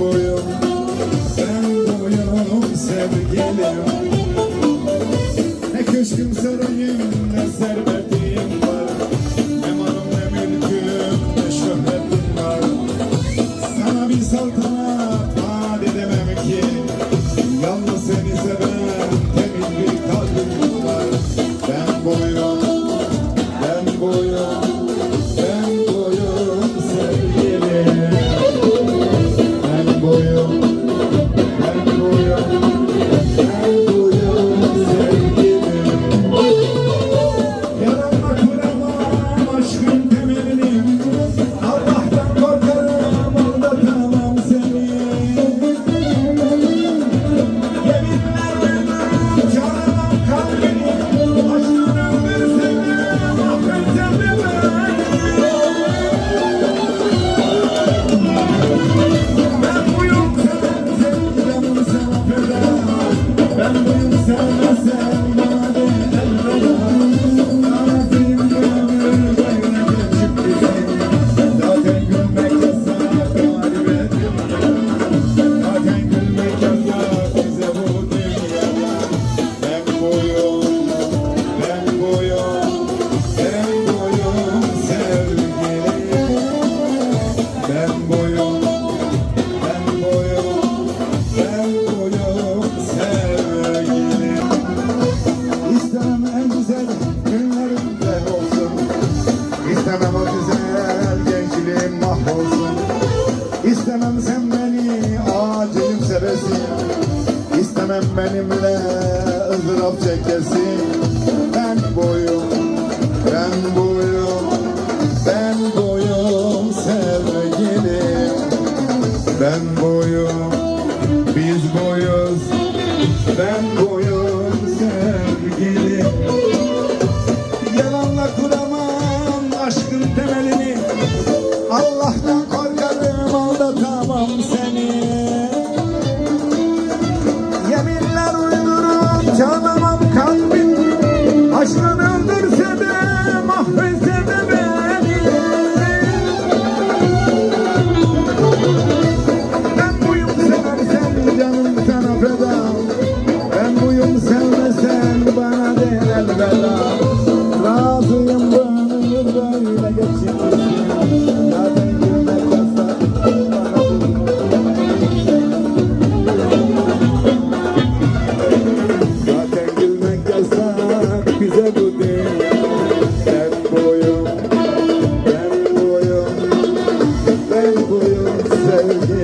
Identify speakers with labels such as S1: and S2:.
S1: boyum. Sen boyum sevgilim. Ne köşküm sarayım ne serbest çaresin İstemem benimle ızdırap çekesin. Ben boyum, ben boyum, ben boyum sevgilim Ben boyum, biz boyuz, ben boyum sevgilim Yalanla kuramam aşkın temelini. Allah'tan korkarım aldatamam seni. kalbim Aşkın öldürse de mahvetse de beni. Ben buyum seversen canım.